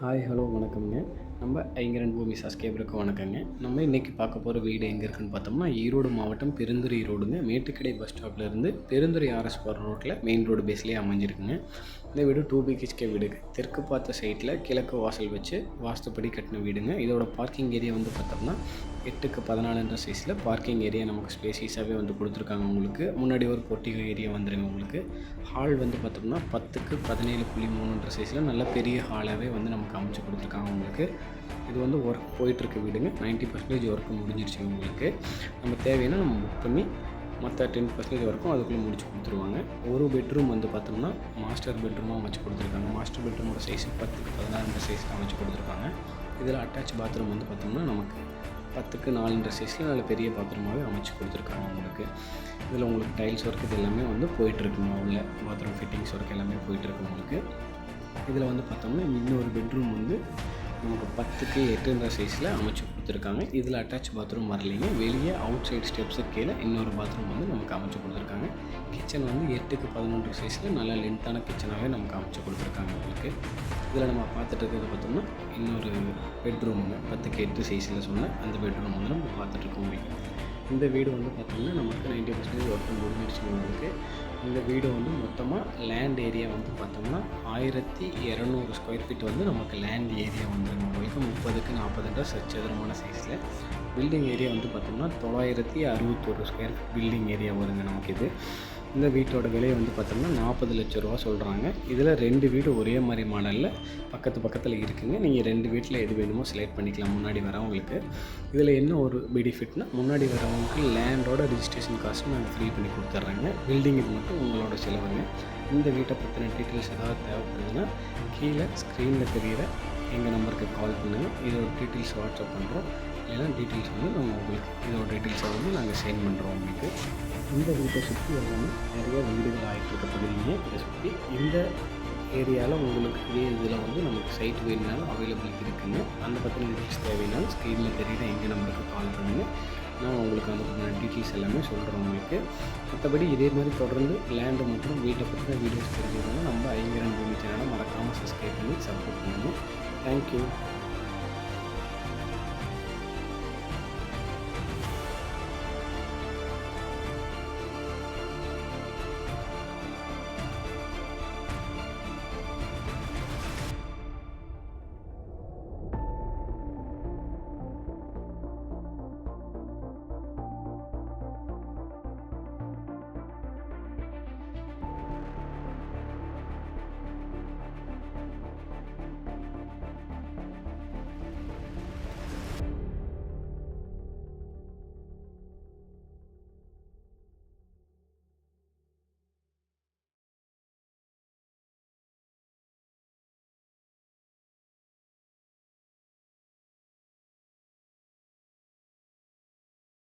Hi hello வணக்கம்ங்க. நம்ம ஐங்கரன் பூமி சப்ஸ்கிரைபருக்கு வணக்கங்க. நம்ம இன்றைக்கி பார்க்க போகிற வீடு எங்கே இருக்குன்னு பார்த்தோம்னா ஈரோடு மாவட்டம் பெருந்துறை ரோடுங்க. மேட்டுக்கடை பஸ் ஸ்டாப்லேருந்து பெருந்துறை ஆர்எஸ் போகிற ரோட்டில் மெயின் ரோடு பேஸ்லேயே அமைஞ்சிருக்குங்க. இந்த வீடு டூ பிஹெச்கே வீடுங்க தெற்கு பார்த்த சைட்டில் கிழக்கு வாசல் வச்சு வாஸ்துப்படி கட்டின வீடுங்க. இதோட பார்க்கிங் ஏரியா வந்து பார்த்தோம்னா எட்டுக்கு பதினாலுன்ற சைஸில் பார்க்கிங் ஏரியா நமக்கு ஸ்பேசியஸாகவே வந்து கொடுத்துருக்காங்க உங்களுக்கு. முன்னாடி ஒரு பொட்டிகை ஏரியா வந்துருங்க உங்களுக்கு. ஹால் வந்து பார்த்தோம்னா பத்துக்கு பதினேழு புள்ளி மூணுன்ற சைஸில் நல்ல பெரிய ஹாலாகவே வந்து நமக்கு அமைச்சு கொடுத்துருக்காங்க உங்களுக்கு. இது வந்து ஒர்க் போயிட்டுருக்கு வீடுங்க. 90% பர்சன்டேஜ் ஒர்க் முடிஞ்சிருச்சுங்க உங்களுக்கு. நம்ம தேவைன்னா நம்ம புக் பண்ணி மற்ற டென் பர்சன்டேஜ் வரைக்கும் அதுக்குள்ளே முடிச்சு கொடுத்துருவாங்க. ஒரு பெட்ரூம் வந்து பார்த்தோம்னா மாஸ்டர் பெட்ரூமாக அமைச்சு கொடுத்துருக்காங்க. மாஸ்டர் பெட்ரூமோட சைஸ் பத்துக்கு பதினாறுன்ற சைஸில் அமைச்சு கொடுத்துருக்காங்க. இதில் அட்டாச் பாத்ரூம் வந்து பார்த்தோம்னா நமக்கு பத்துக்கு நாலுன்ற சைஸில் நல்ல பெரிய பாத்ரூமாகவே அமைச்சு கொடுத்துருக்காங்க உங்களுக்கு இதில் உங்களுக்கு டைல்ஸ் ஒர்க் இது எல்லாமே வந்து போயிட்டுருக்குங்க உள்ள பாத்ரூம் ஃபிட்டிங்ஸ் ஒர்க் எல்லாமே போயிட்டுருக்கு உங்களுக்கு. இதில் வந்து பார்த்தோம்னா இன்னொரு பெட்ரூம் வந்து நமக்கு பத்துக்கு எட்டுன்ற சைஸில் அமைச்சு கொடுத்துருக்காங்க. இதில் அட்டாச் பாத்ரூம் வரலைங்க. வெளியே அவுட் சைடு ஸ்டெப்ஸுக்கு கீழே இன்னொரு பாத்ரூம் வந்து நமக்கு அமைச்சு கொடுத்துருக்காங்க. கிச்சன் வந்து எட்டுக்கு பதினொன்று சைஸில் நல்ல லென்த்தான கிச்சனாகவே நமக்கு அமைச்சு கொடுத்துருக்காங்க உங்களுக்கு. இதில் நம்ம பார்த்துட்டு இருக்கிறது பார்த்தோம்னா இன்னொரு பெட்ரூமுங்க பத்துக்கு எட்டு சைஸில் சொன்ன அந்த பெட்ரூம் வந்து நம்ம பார்த்துட்ருக்கோம் இந்த வீடு வந்து பார்த்திங்கன்னா நமக்கு நைன்டி பர்சன்டேஜ் ஒர்க் முடிஞ்சிருச்சு உங்களுக்கு. இந்த வீடு வந்து மொத்தமாக லேண்ட் ஏரியா வந்து பார்த்தோம்னா ஆயிரத்தி இரநூறு ஸ்கொயர் ஃபீட் வந்து நமக்கு லேண்ட் ஏரியா வந்துருங்க உங்களுக்கு முப்பதுக்கு நாற்பதுன்ற சச்சதுரமான சைஸில் பில்டிங் ஏரியா வந்து பார்த்தோம்னா தொள்ளாயிரத்தி அறுபத்தொரு ஸ்கொயர் ஃபீட் பில்டிங் ஏரியா வருங்க நமக்கு இது. இந்த வீட்டோட விலை வந்து பார்த்தோம்னா நாற்பது லட்ச ரூபா சொல்கிறாங்க இதில் ரெண்டு வீடு ஒரே மாதிரி மாடலில் பக்கத்து பக்கத்தில் இருக்குங்க. நீங்கள் ரெண்டு வீட்டில் எது வேணுமோ செலக்ட் பண்ணிக்கலாம். முன்னாடி வரவங்களுக்கு. இதில் என்ன ஒரு பெனிஃபிட்னா முன்னாடி வரவங்களுக்கு லேண்டோட ரிஜிஸ்ட்ரேஷன் காஸ்ட்டு நாங்கள் ஃப்ரீ பண்ணி கொடுத்துட்றாங்க பில்டிங்குக்கு மட்டும் உங்களோட செலவுங்க. இந்த வீட்டை பற்றின டீட்டெயில்ஸ் ஏதாவது தேவைப்படுதுன்னா கீழே ஸ்க்ரீனில் தெரிகிற எங்கள் நம்பருக்கு கால் பண்ணுங்கள் இதோட டீட்டெயில்ஸ் வாட்ஸ்அப் பண்ணுறோம் இல்லைன்னா டீட்டெயில்ஸ் வந்து நாங்கள் உங்களுக்கு இதோட டீட்டெயில்ஸை வந்து நாங்கள் சென்ட் பண்ணுறோம் உங்களுக்கு. இந்த வீட்டை சுற்றி எல்லாமே நிறைய வீடுகள் ஆகிட்டு இருக்க பகுதிங்க இதை சுற்றி இந்த ஏரியாவில் உங்களுக்கு இதே இதில் வந்து நமக்கு சைட் வேணுனாலும் அவைலபிள் இருக்குங்க அந்த பற்றின டீட்டெயில்ஸ் தேவைனாலும் ஸ்க்ரீனில் தெரியுற எங்கள் நம்பருக்கு கால் பண்ணுங்கள் நான் உங்களுக்கு அந்த டீட்டெயில்ஸ் எல்லாமே சொல்கிறேன் உங்களுக்கு. மற்றபடி இதே மாதிரி தொடர்ந்து லேண்டு மற்றும் வீட்டை பற்றின வீடியோஸ் தெரிஞ்சுக்கணும் நம்ம ஐங்கரன் பூமி சேனலை மறக்காமல் சப்ஸ்கிரைப் பண்ணி சப்போர்ட் பண்ணணும் தேங்க்யூ